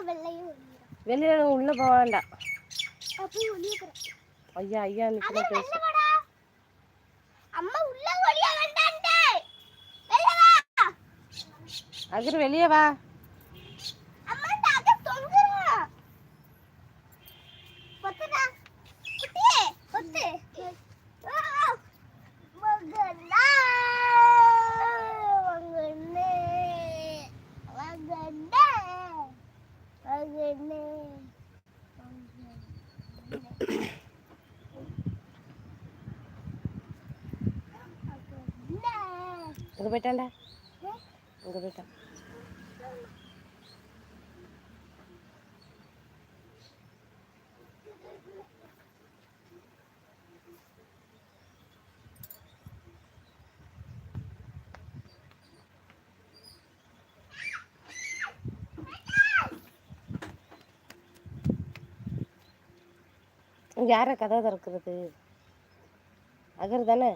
வெளியே உள்ள போக வேண்டாம். ஐயா ஐயா நிற்கிற பேசு. அம்மா உள்ள ஒளிய வேண்டான்டே வெளிய வா. அகர் வெளியே வா அம்மா தாக்க தொங்குறா பத்துடா குட்டி பத்து மகனா மகனே மகனே மகனே இங்கே போயிட்டான்டா இங்கே போயிட்டான் யாரை கதை திறக்கிறது? அகர் தானே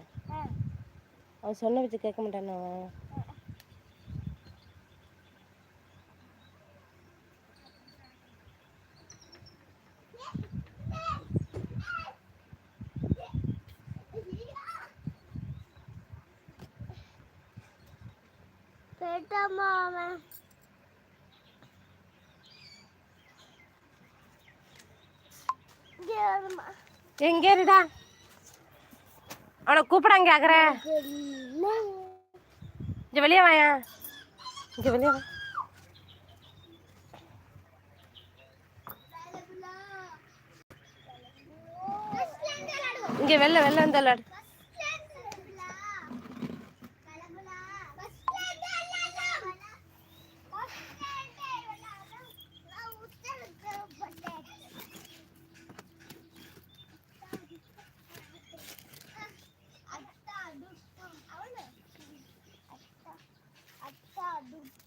அவன் சொன்ன வச்சு கேட்க மாட்டானே அவன் கேட்டாமா அவன் இங்க வருமா எங்க இருடா? அவனை கூப்பிடாங்க கேக்குற. இங்கே வெளியே வாயா. இங்கே வெளியே வா. இங்கே வெளில வெளில வந்து விளையாடு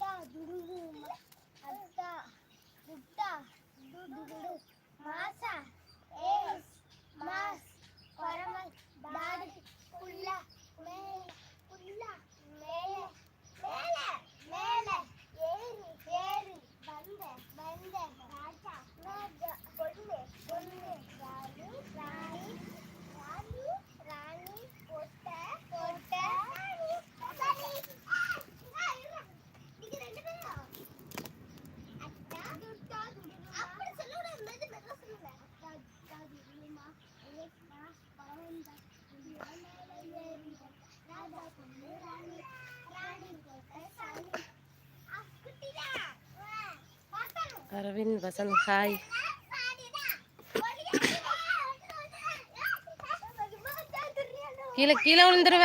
துட்டா துருகு அத்தா துட்டா துடுடு மாசா ஏஸ் மாஸ் பரமல் தாடி புல்லா மேல புல்லா மேல மேல மேல ஏறி ஏறி வந்த வந்த ராஜா ராஜா பொண்ணு பொண்ணு ராணி ராணி ராணி ராணி பொட்ட பொட்ட ராணி ராணி நீங்க ரெண்டு பேரும் அத்தா துட்டா துடுமா அப்படி சொல்லக்கூடாது மெது மெதுவா சொல்லுங்க அத்தா துட்டா துடுமா ஏஸ்மா பரவந்த மேல ஏறி ராஜா பொண்ணு ராணி ராணி பொட்ட சாணி குட்டிடா அரவிந்த் வசந்த் ஹாய் கீழே கீழே விழுந்துருவ.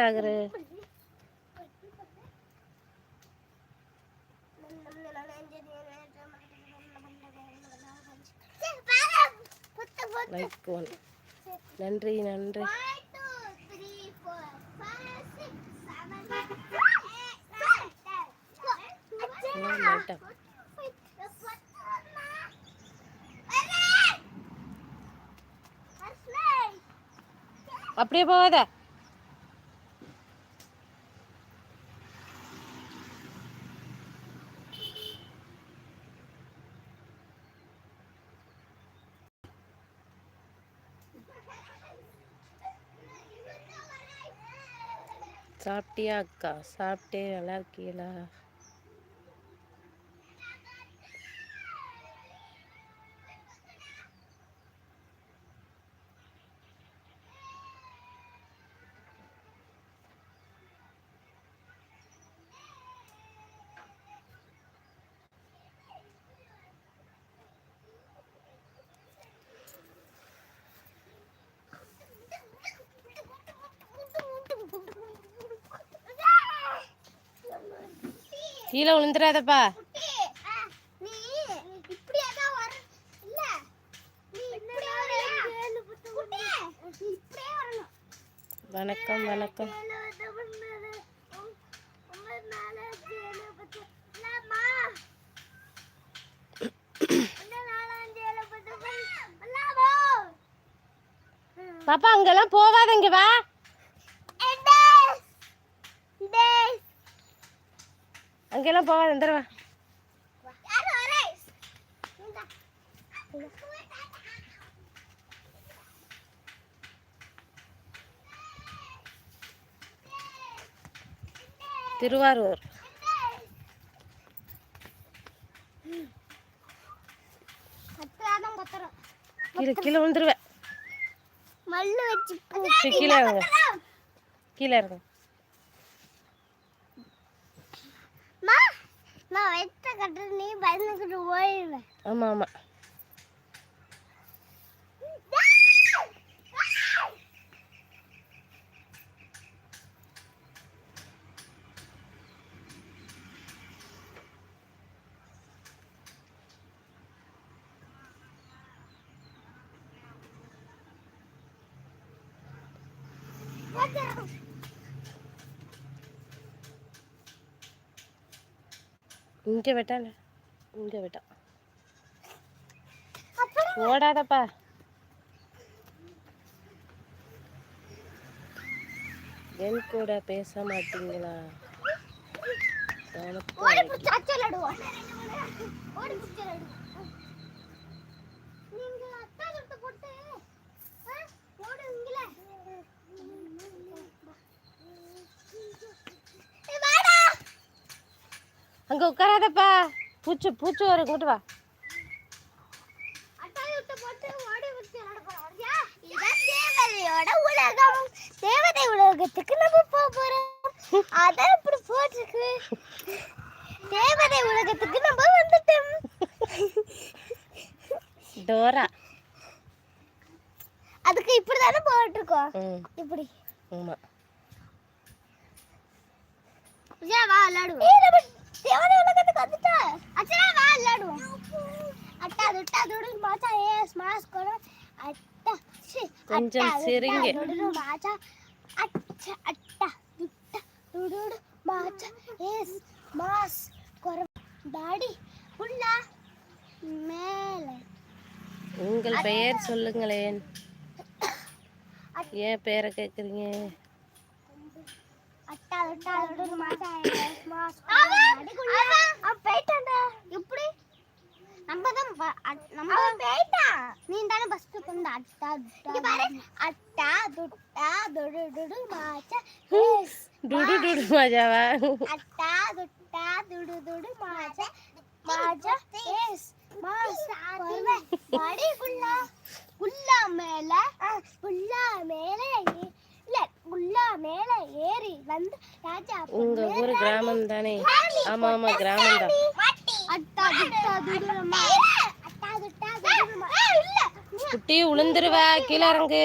ஆகுற நன்றி நன்றி அப்படியே போகாத சாப்பிட்டியா அக்கா? சாப்பிட்டே நல்லா இருக்கீங்களா கீழே விழுந்துடாதப்பா நீ இப்படியே தான் வர இல்ல நீ இப்படியே வரியா குட்டி, நீ கீழே விழுந்துடாதப்பா. வணக்கம் வணக்கம். பாப்பா அங்கெல்லாம் போகாத வா. அங்கெல்லாம் போகாத இந்த வா திருவாரூர். கீழே கீழே விழுந்துருவேன். கீழே இறங்க. கீழே இறங்க. கட்டுறது நீ பயந்துக்கிட்டு ஓடிடுவேன் ஆமாம் ஆமாம் இங்க வெட்டால இங்க வெட்டா ஓடாதப்பா. என் கூட பேச மாட்டீங்களா? எனக்கு அங்க உட்காராதப்பா. பூச்சு பூச்சு வரும் இங்கிட்டு வா. உலகம். தேவதை உலகத்துக்கு நம்ம போக போறோம். அதான் இப்படி போட்டிருக்கு தேவதை உலகத்துக்கு நம்ம வந்துட்டோம். டோரா. அதுக்கு இப்படி தானே போட்டிருக்கோம் இப்படி. ஆமா. அச்சா வா விளையாடுவோம் ஏய் நம்ம தேவதை உலகத்துக்கு வந்துட்டா அச்சா வா விளையாடுவோம் அட்டா துட்டா துடு மாச்சா ஏஸ் மாஸ் கொடு அட்டா சி கொஞ்சம் அட்டா, துட்டா, சிரிங்க. துடு மாச்சா அச்சா அட்டா துட்டா துடு மாச்சா ஏஸ் மாஸ் கொரு டாடி புல்லா மேலே. உங்கள் பெயர் சொல்லுங்களேன். ஏன் பேரை கேக்குறீங்க? அட்டா அட்டா அட்டா மாசா மாஸ் அவன் போயிட்டான்டா எப்படி நம்ம தான் நம்ம போயிட்டான் நீ தானே ஃபர்ஸ்ட் கொண்ட அட்டா துட்டா பாரு. அட்டா துட்டா துடு துடு மாசா எஸ் டுடு டுடு மஜாவா அட்டா துட்டா துடு துடு மாசா மாஜா எஸ் மாஸ் கொர்வே பாடி குல்லா குல்லா மேல குல்லா மேல ஏ- இல்ல குல்லா மேல ஏறி வந்து ராஜா உங்க ஊர் கிராமம் தானே ஆமா ஆமா கிராமம் தான் குட்டி உளுந்துருவா கீழே இறங்கு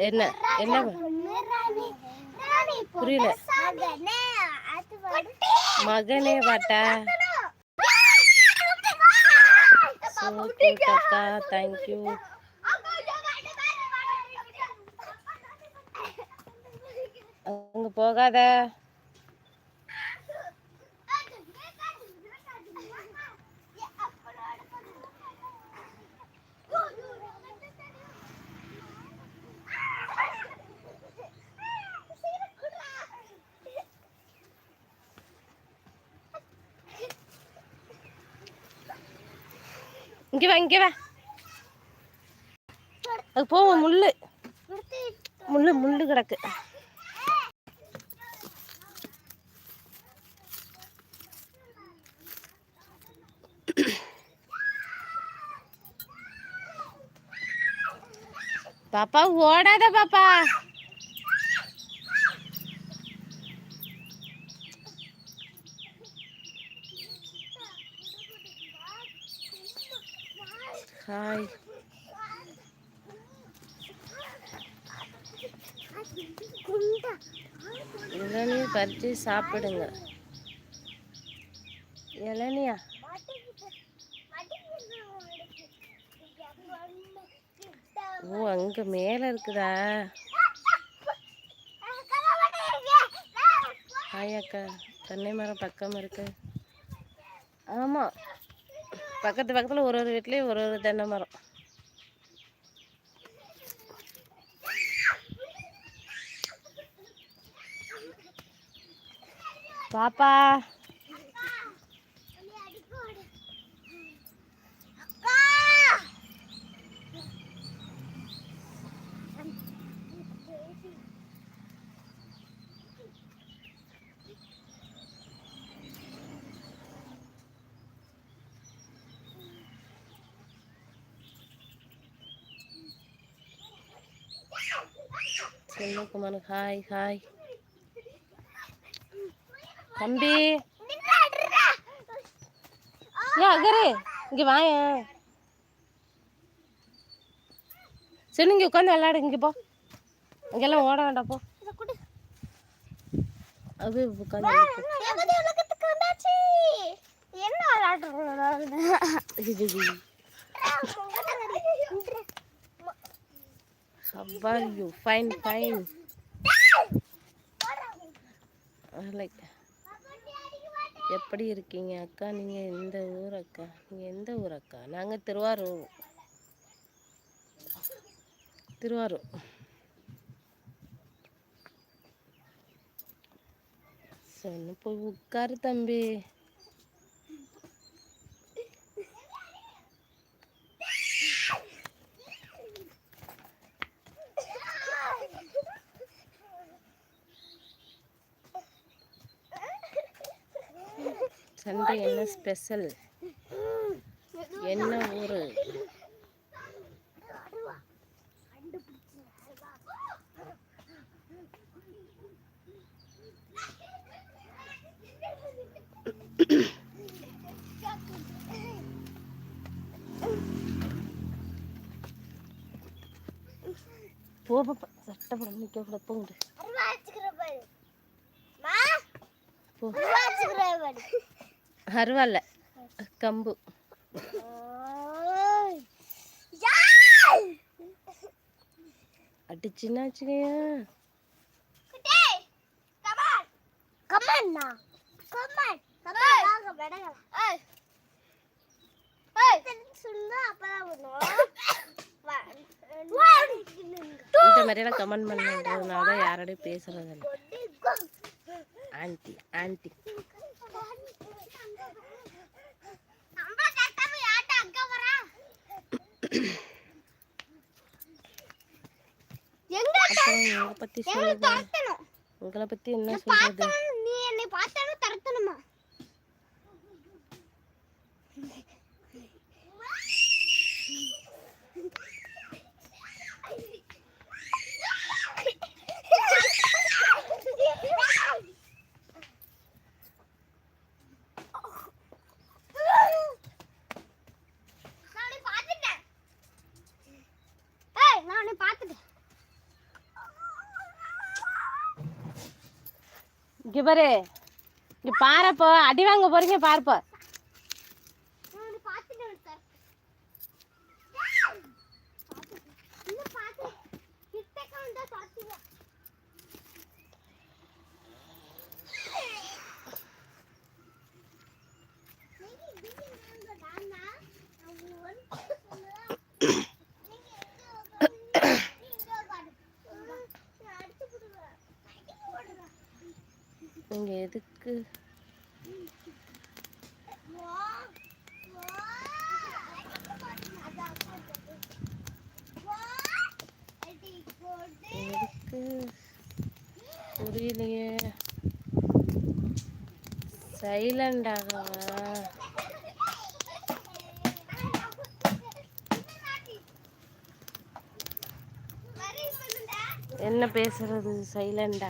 என்ன என்ன புரியல. மகனே பாட்டா தேங்க்யூ அங்க போகாத. இங்கே வா இங்க வா. அது போவோம் முள்ளு. முள்ளு முள்ளு கிடக்கு பாப்பா ஓடாத பாப்பா. ஹாய். இளநீர் பறித்து சாப்பிடுங்க. இளநியா. ஓ அங்க மேல இருக்குதா? ஹாய் அக்கா தென்னை மரம் பக்கம் இருக்கு. ஆமா பக்கத்து பக்கத்துல ஒரு ஒரு வீட்லயும் ஒரு ஒரு தென்னை மரம். பாப்பா. செல்வகுமார் ஹாய் ஹாய் தம்பி. ஏன் அகரு இங்க வாய. சரி இங்க உட்காந்து விளையாடு இங்க போ. இங்கெல்லாம் ஓட வேண்டாம் போ. அது உட்காந்து என்ன விளையாடுறோம் How are you? Fine, fine. Ah, like எப்படி இருக்கீங்க அக்கா? நீங்கள் எந்த ஊர் அக்கா? நீங்கள் எந்த ஊர் அக்கா? நாங்கள் திருவாரூர் திருவாரூர் சொன்ன போய் உட்காரு தம்பி சண்டே என்ன ஸ்பெஷல் என்ன ஊர்? போ பாப்பா சட்டை போட நிற்க கூட போங்க போ. அருவா வச்சுக்கிற பாரு அருவால்ல கம்பு அடிச்சுன்னாச்சுங்கய்யா கமான்னா கமான் கமான் வாங்க படங்க ஏய் ஏய் சொன்னா அப்பதான் இந்த மாதிரியெல்லாம் கமெண்ட் பண்ணுறதுனால தான் யாரோடய பேசுறதில்ல ஆன்ட்டி ஆன்ட்டி எங்க அப்புறம் உங்களை பற்றி சொல்லுங்க. உங்களை பற்றி என்ன சொல்கிறது பார்த்தாலும் நீ என்னை பார்த்தாலும் தரத்தணுமா இங்க பாரு. இங்க பாருப்போ. அடி வாங்க போறீங்க பாருப்போ. நீங்க எதுக்கு? எதுக்கு? புரியலையே. சைலண்ட் ஆகவா? என்ன பேசுறது? சைலண்டா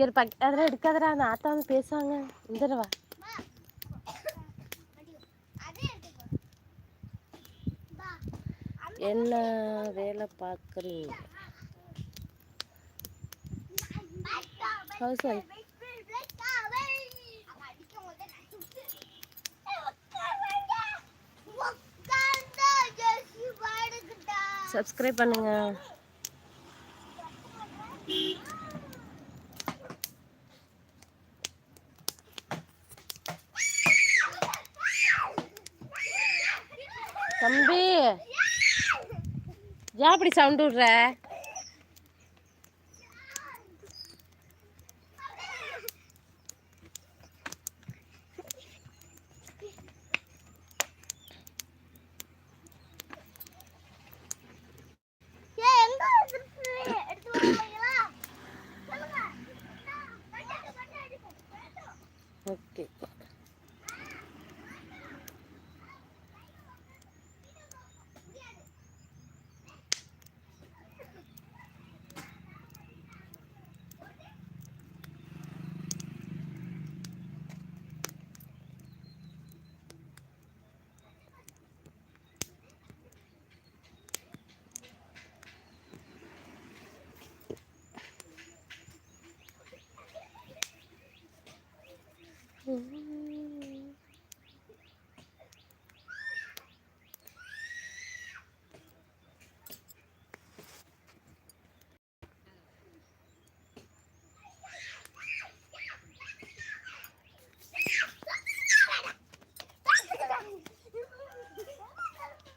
இங்கே ஒரு பக் அதெல்லாம் எடுக்காதடா அந்த ஆத்தா வந்து பேசுவாங்க. இந்த என்ன வேலை பார்க்குறீங்க? ஹவுஸ் ஒய்ஃப் சப்ஸ்கிரைப் பண்ணுங்கள் ஏன் அப்படி சவுண்ட் விடுற?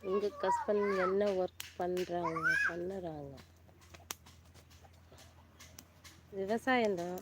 உங்கள் ஹஸ்பண்ட் என்ன ஒர்க் பண்ணுறாங்க? பண்ணுறாங்க விவசாயம்தான்